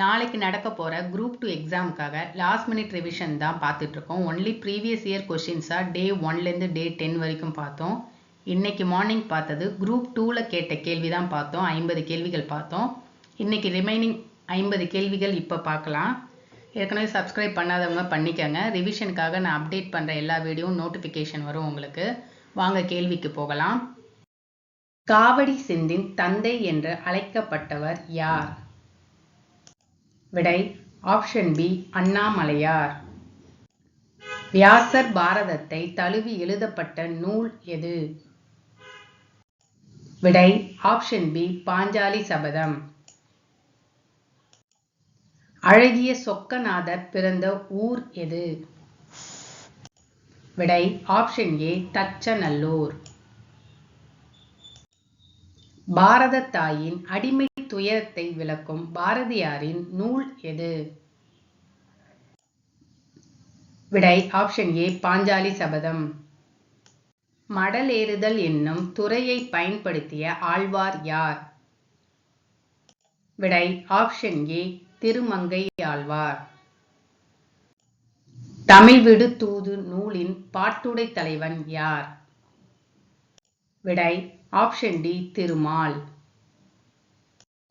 நாளைக்கு நடக்க போகிற குரூப் டூ எக்ஸாமுக்காக லாஸ்ட் மினிட் ரிவிஷன் தான் பார்த்துட்ருக்கோம். ஒன்லி ப்ரீவியஸ் இயர் கொஷின்ஸாக டே ஒன்லேருந்து டே டென் வரைக்கும் பார்த்தோம். இன்றைக்கி மார்னிங் பார்த்தது குரூப் டூவில் கேட்ட கேள்வி தான் பார்த்தோம். ஐம்பது கேள்விகள் பார்த்தோம். இன்றைக்கி ரிமைனிங் ஐம்பது கேள்விகள் இப்போ பார்க்கலாம். ஏற்கனவே சப்ஸ்கிரைப் பண்ணாதவங்க பண்ணிக்கோங்க. ரிவிஷனுக்காக நான் அப்டேட் பண்ணுற எல்லா வீடியோவும் நோட்டிஃபிகேஷன் வரும் உங்களுக்கு. வாங்க கேள்விக்கு போகலாம். காவடி சிந்தின் தந்தை என்று அழைக்கப்பட்டவர் யார்? விடை ஆப்ஷன் பி அண்ணாமலையார். வியாசர் பாரதத்தை தழுவி எழுதப்பட்ட நூல் எது? விடை ஆப்ஷன் பி பாஞ்சாலி சபதம். அழகிய சொக்கநாதர் பிறந்த ஊர் எது? விடை ஆப்ஷன் ஏ தச்சநல்லூர். பாரத தாயின் அடிமை துயரத்தை விளக்கும் பாரதியாரின் நூல் எது? விடை ஆப்ஷன் ஏ பாஞ்சாலி சபதம். மடலேறுதல் என்னும் துறையை பயன்படுத்திய ஆழ்வார் யார்? விடை ஆப்ஷன் ஏ திருமங்கை ஆழ்வார். தமிழ் விடு தூது நூலின் பாட்டுடை தலைவன் யார்? விடை ஆப்ஷன் டி திருமால்.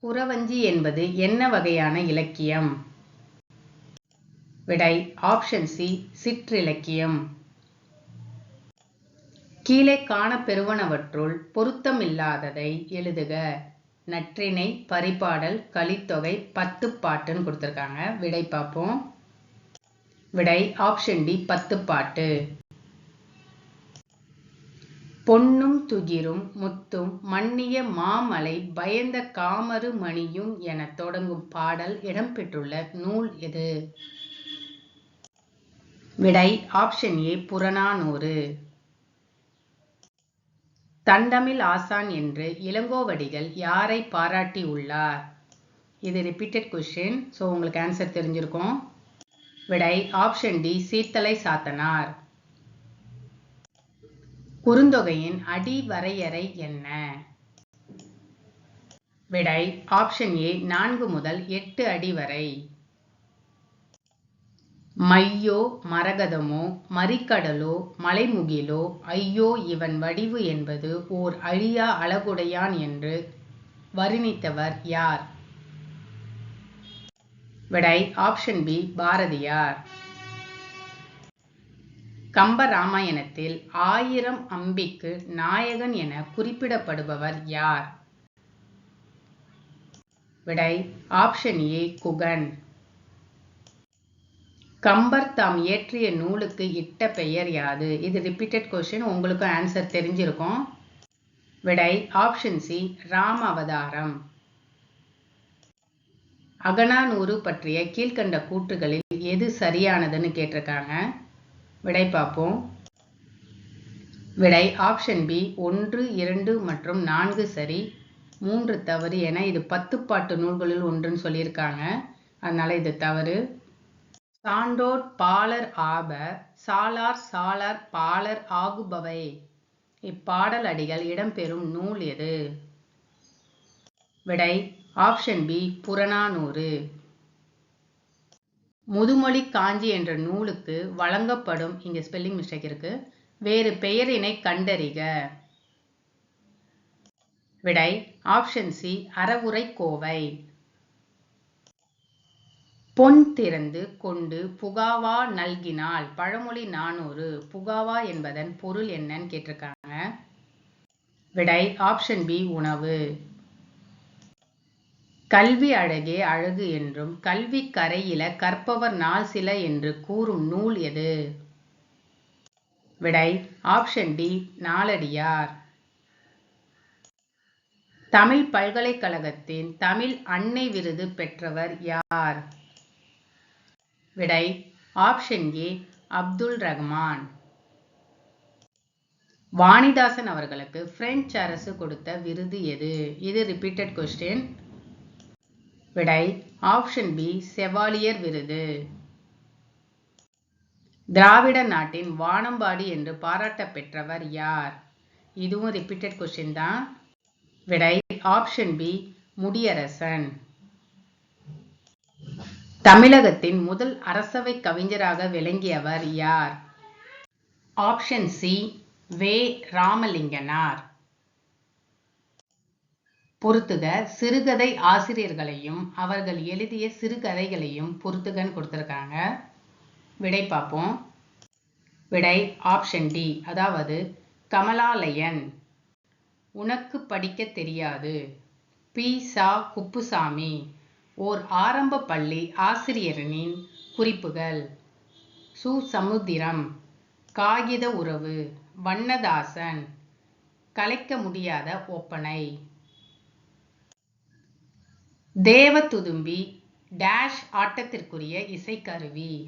குறவஞ்சி என்பது என்ன வகையான இலக்கியம்? விடை ஆப்ஷன் சி சிற்றிலக்கியம். கீழே காணப்பெறுவனவற்றுள் பொருத்தமில்லாததை எழுதுக. நற்றினை பரிபாடல் கலித்தொகை பத்து பாட்டுன்னு கொடுத்துருக்காங்க. விடை பார்ப்போம். விடை ஆப்ஷன் டி பத்து பாட்டு பொன்னும் துகிரும் முத்தும் மன்னிய மாமலை பயந்த காமரு மணியும் என தொடங்கும் பாடல் இடம்பெற்றுள்ள நூல் எது விடை ஆப்ஷன் ஏ புறநானூறு. தண்டமிழ் ஆசான் என்று இளங்கோவடிகள் யாரை பாராட்டி உள்ளார்? இது ரிப்பீட்டட் கொஸ்டின் ஸோ உங்களுக்கு ஆன்சர் தெரிஞ்சிருக்கும். விடை ஆப்ஷன் டி சீத்தலை சாத்தனார். குறுந்தொகையின் அடிவரையறை என்ன? விடை ஆப்ஷன் ஏ நான்கு முதல் எட்டு அடி வரை. மையோ மரகதமோ மறிக்கடலோ மலைமுகிலோ ஐயோ இவன் வடிவு என்பது ஓர் அழியா அழகுடையான் என்று வர்ணித்தவர் யார்? விடை ஆப்ஷன் பி பாரதியார். கம்ப ராமாயணத்தில் ஆயிரம் அம்பிக்கு நாயகன் என குறிப்பிடப்படுபவர் யார்? விடை ஆப்ஷன் ஏ குகன். கம்பர் தாம் இயற்றிய நூலுக்கு இட்ட பெயர் யாது? இது ரிப்பீட்டட் கொஸ்டின் உங்களுக்கு ஆன்சர் தெரிஞ்சிருக்கும். விடை ஆப்ஷன் சி ராம அவதாரம் அகனானூறு பற்றிய கீழ்கண்ட கூற்றுகளில் எது சரியானதுன்னு கேட்டிருக்காங்க. விடை பார்ப்போம். விடை ஆப்ஷன் பி ஒன்று இரண்டு மற்றும் நான்கு சரி. மூன்று தவறு என இது பத்து பாட்டு நூல்களில் ஒன்றுன்னு சொல்லியிருக்காங்க. அதனால் இது தவறு. சான்றோர் பாலர் ஆப சாலார் சாலார் பாலர் ஆகுபவை. இப்பாடல் அடிகள் இடம்பெறும் நூல் எது? விடை ஆப்ஷன் பி புறநானூறு. முதுமொழி காஞ்சி என்ற நூலுக்கு வழங்கப்படும் இங்க ஸ்பெல்லிங் மிஸ்டேக் இருக்கு. வேறு பெயரினை கண்டறிக. விடை ஆப்ஷன் சி அறவுரை கோவை. பொன் திறந்து கொண்டு புகாவா நல்கினால் பழமொழி நானூறு புகாவா என்பதன் பொருள் என்னன்னு கேட்டிருக்காங்க. விடை ஆப்ஷன் பி உணவு. கல்வி அழகே அழகு என்றும் கல்வி கரையில கற்பவர் நாள் சில என்று கூறும் நூல் எது? விடை ஆப்ஷன் டி நாலடியார். தமிழ் பல்கலைக்கழகத்தின் தமிழ் அன்னை விருது பெற்றவர் யார்? விடை ஆப்ஷன் ஏ அப்துல் ரஹ்மான். வாணிதாசன் அவர்களுக்கு பிரெஞ்சு அரசு கொடுத்த விருது எது? இது ரிப்பீட்டட் கொஸ்டின் விடை ஆப்ஷன் பி செவாலியர் விருது. திராவிட நாட்டின் வானம்பாடி என்று பாராட்ட பெற்றவர் யார்? இதுவும் ரிப்பீட்டட் கொஸ்டின் தான். விடை ஆப்ஷன் பி முடியரசன். தமிழகத்தின் முதல் அரசவை கவிஞராக விளங்கியவர் யார்? Option C Ve. ராமலிங்கனார். பொறுத்துக சிறுகதை ஆசிரியர்களையும் அவர்கள் எழுதிய சிறுகதைகளையும் பொறுத்துகன்னு கொடுத்துருக்காங்க. விடை பார்ப்போம். விடை ஆப்ஷன் டி. அதாவது கமலாலயன் உனக்கு படிக்க தெரியாது. பி. சா. குப்புசாமி ஓர் ஆரம்ப பள்ளி ஆசிரியரனின் குறிப்புகள். சுசமுத்திரம் காகித உறவு வண்ணதாசன் கலைக்க முடியாத ஒப்பனை. தேவதுதும்பி டேஷ் ஆட்டத்திற்குரிய இசைக்கருவி.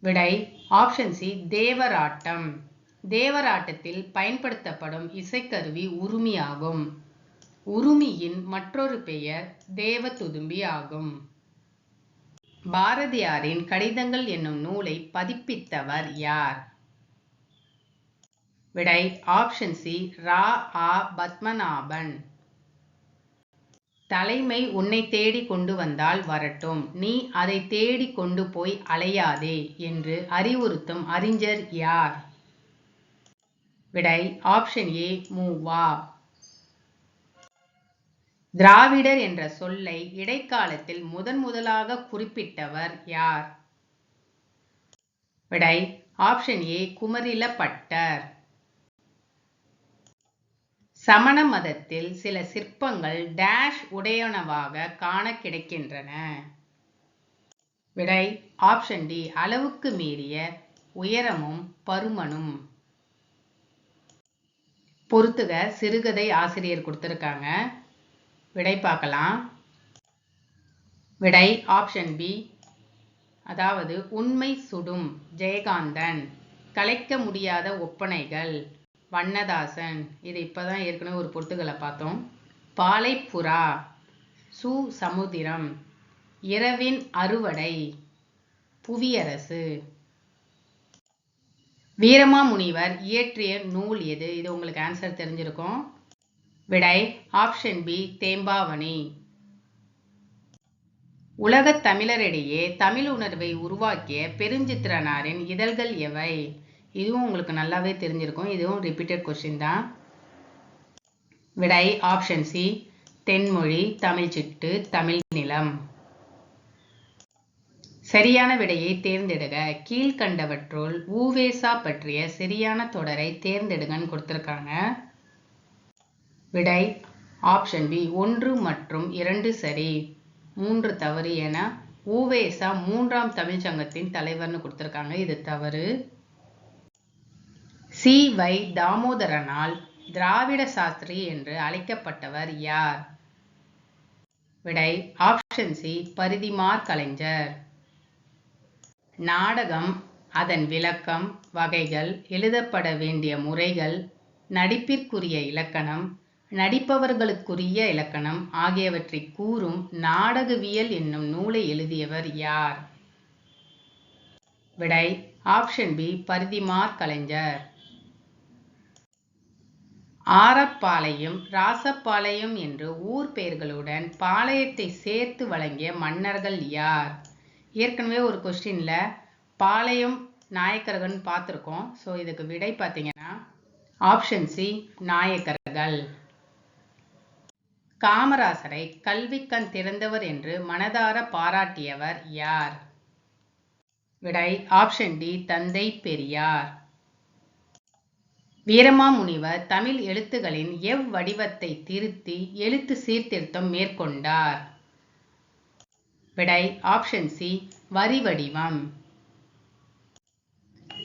விடை ஆப்ஷன் சி தேவராட்டம். தேவராட்டத்தில் பயன்படுத்தப்படும் இசைக்கருவி உருமியாகும். உருமியின் மற்றொரு பெயர் தேவதுதும்பி ஆகும். பாரதியாரின் கடிதங்கள் என்னும் நூலை பதிப்பித்தவர் யார்? விடை ஆப்ஷன் சி ரா. ஆ. பத்மநாபன். தலைமை உன்னை தேடி கொண்டு வந்தால் வரட்டும். நீ அதை தேடி கொண்டு போய் அலையாதே என்று அறிவுறுத்தும் அறிஞர் யார்? விடை ஆப்ஷன் ஏ மூவா. திராவிடர் என்ற சொல்லை இடைக்காலத்தில் முதன் முதலாக குறிப்பிட்டவர் யார்? விடை ஆப்ஷன் ஏ குமரிலப்பட்டர். சமண மதத்தில் சில சிற்பங்கள் டேஷ் உடையனவாக காண கிடைக்கின்றன. விடை ஆப்ஷன் டி அளவுக்கு மீறிய உயரமும் பருமனும். பொறுத்துக சிறுகதை ஆசிரியர் கொடுத்துருக்காங்க. விடை பார்க்கலாம். விடை ஆப்ஷன் பி அதாவது உண்மை சுடும் ஜெயகாந்தன். கலைக்க முடியாத ஒப்பனைகள். வண்ணதாசன். இது இப்போதான் ஏற்கனவே ஒரு பொருத்துகளை பார்த்தோம். பாலைப்புறா சு சமுத்திரம் இரவின் அறுவடை புவியரசு. வீரமாமுனிவர் இயற்றிய நூல் எது? இது உங்களுக்கு ஆன்சர் தெரிஞ்சிருக்கும். விடை ஆப்ஷன் பி தேம்பாவணி. உலகத் தமிழரிடையே தமிழ் உணர்வை உருவாக்கிய பெருஞ்சித்திரனாரின் இதழ்கள் எவை? இதுவும் உங்களுக்கு நல்லாவே தெரிஞ்சிருக்கும். இதுவும் ரிப்பீட்டட் கொஸ்டின் தான். விடை ஆப்ஷன் சி தென்மொழி தமிழ் சிட்டு தமிழ் நிலம். சரியான விடையை தேர்ந்தெடுக. கீழ்கண்டவற்றுள் ஊவேசா பற்றிய சரியான தொடரை தேர்ந்தெடுங்கன்னு கொடுத்துருக்காங்க. விடை ஆப்ஷன் பி ஒன்று மற்றும் இரண்டு சரி. மூன்று தவறு என ஊவேசா மூன்றாம் தமிழ்ச்சங்கத்தின் தலைவர்னு கொடுத்துருக்காங்க. இது தவறு. சி. வை. தாமோதரனால் திராவிட சாஸ்திரி என்று அழைக்கப்பட்டவர் யார்? விடை ஆப்ஷன் சி பரிதிமார் கலைஞர். நாடகம் அதன் விளக்கம் வகைகள் எழுதப்பட வேண்டிய முறைகள் நடிப்பிற்குரிய இலக்கணம் நடிப்பவர்களுக்குரிய இலக்கணம் ஆகியவற்றை கூறும் நாடகவியல் என்னும் நூலை எழுதியவர் யார்? விடை ஆப்ஷன் பி பரிதிமார் கலைஞர். ஆரப்பாளையம் ராசப்பாளையம் என்று ஊர் பெயர்களுடன் பாளையத்தை சேர்த்து வழங்கிய மன்னர்கள் யார்? ஏற்கனவே ஒரு கொஸ்டினில் பாளையம் நாயக்கர்கள்னு பார்த்துருக்கோம். ஸோ இதுக்கு விடை பார்த்தீங்கன்னா ஆப்ஷன் சி நாயக்கர்கள். காமராசரை கல்விக்கண் திறந்தவர் என்று மனதார பாராட்டியவர் யார்? விடை ஆப்ஷன் டி தந்தை பெரியார். வீரமாமுனிவர் தமிழ் எழுத்துகளின் எவ்வடிவத்தை திருத்தி எழுத்து சீர்திருத்தம் மேற்கொண்டார்? விடை ஆப்ஷன் சி வரி வடிவம்.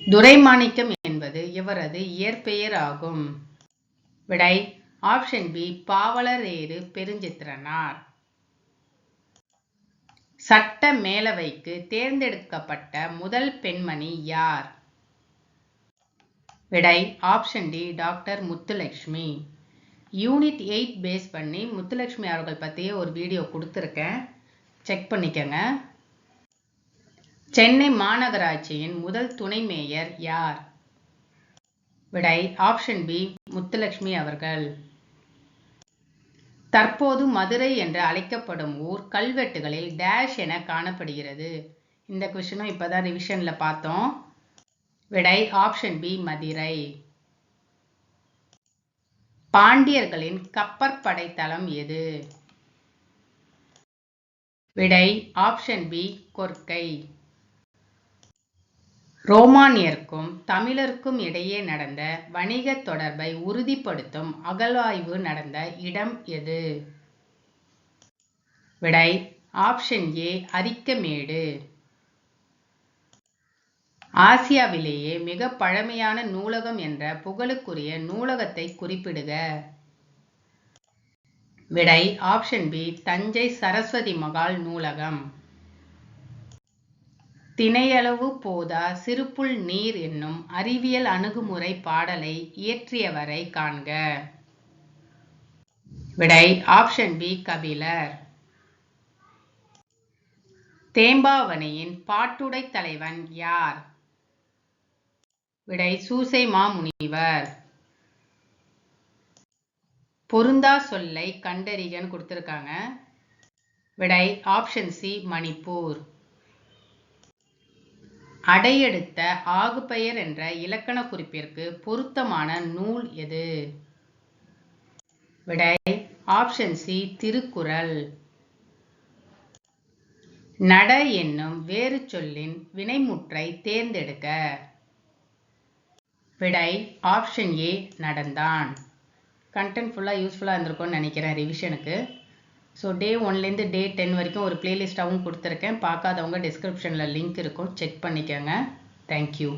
துரைமாணிக்கம் என்பது இவரது இயற்பெயர் ஆகும் விடை ஆப்ஷன் பி பாவலரேறு பெருஞ்சித்திரனார். சட்ட மேலவைக்கு தேர்ந்தெடுக்கப்பட்ட முதல் பெண்மணி யார்? விடை option D doctor Muthulakshmi unit eight base பண்ணி முத்துலக்ஷ்மி அவர்கள் பற்றிய ஒரு வீடியோ கொடுத்துருக்கேன். செக் பண்ணிக்கங்க. சென்னை மாநகராட்சியின் முதல் துணை மேயர் யார்? விடை ஆப்ஷன் பி முத்துலக்ஷ்மி அவர்கள். தற்போது மதுரை என்று அழைக்கப்படும் ஊர் கல்வெட்டுகளில் டேஷ் என காணப்படுகிறது. இந்த கொஷினும் இப்பதான் ரிவிஷனில் பார்த்தோம். விடை ஆப்ஷன் பி மதுரை. பாண்டியர்களின் கப்பற்படை தளம் எது? விடை ஆப்ஷன் பி கொர்க்கை ரோமானியருக்கும் தமிழருக்கும் இடையே நடந்த வணிக தொடர்பை உறுதிப்படுத்தும் அகழ்வாய்வு நடந்த இடம் எது? விடை ஆப்ஷன் ஏ அரிக்கமேடு. ஆசியாவிலேயே மிக பழமையான நூலகம் என்ற புகழுக்குரிய நூலகத்தை குறிப்பிடுக. விடை ஆப்ஷன் பி தஞ்சை சரஸ்வதி மகால் நூலகம். திணையளவு போதா சிறுப்புள் நீர் என்னும் அறிவியல் அணுகுமுறை பாடலை இயற்றியவரை காண்க. விடை ஆப்ஷன் பி கபிலர். தேம்பாவணையின் பாட்டுடை தலைவன் யார்? விடை சூசை மாமுனிவர். பொருந்தா சொல்லை கண்டறிகன்னு கொடுத்துருக்காங்க. விடை ஆப்ஷன் சி மணிப்பூர். அடையெடுத்த ஆகுபெயர் என்ற இலக்கண குறிப்பிற்கு பொருத்தமான நூல் எது? விடை ஆப்ஷன் சி திருக்குறள். நட என்னும் வேறு சொல்லின் வினைமுற்றை தேர்ந்தெடுக்க. விடை ஆப்ஷன் ஏ நடந்தான். கண்டென்ட் ஃபுல்லாக யூஸ்ஃபுல்லாக இருந்திருக்கும்னு நினைக்கிறேன் ரிவிஷனுக்கு ஸோ டே ஒன்லேருந்து டே டென் வரைக்கும் ஒரு பிளேலிஸ்ட்டாகவும் கொடுத்துருக்கேன். பார்க்காதவங்க டிஸ்கிரிப்ஷனில் லிங்க் இருக்கும். செக் பண்ணிக்கோங்க. தேங்க்யூ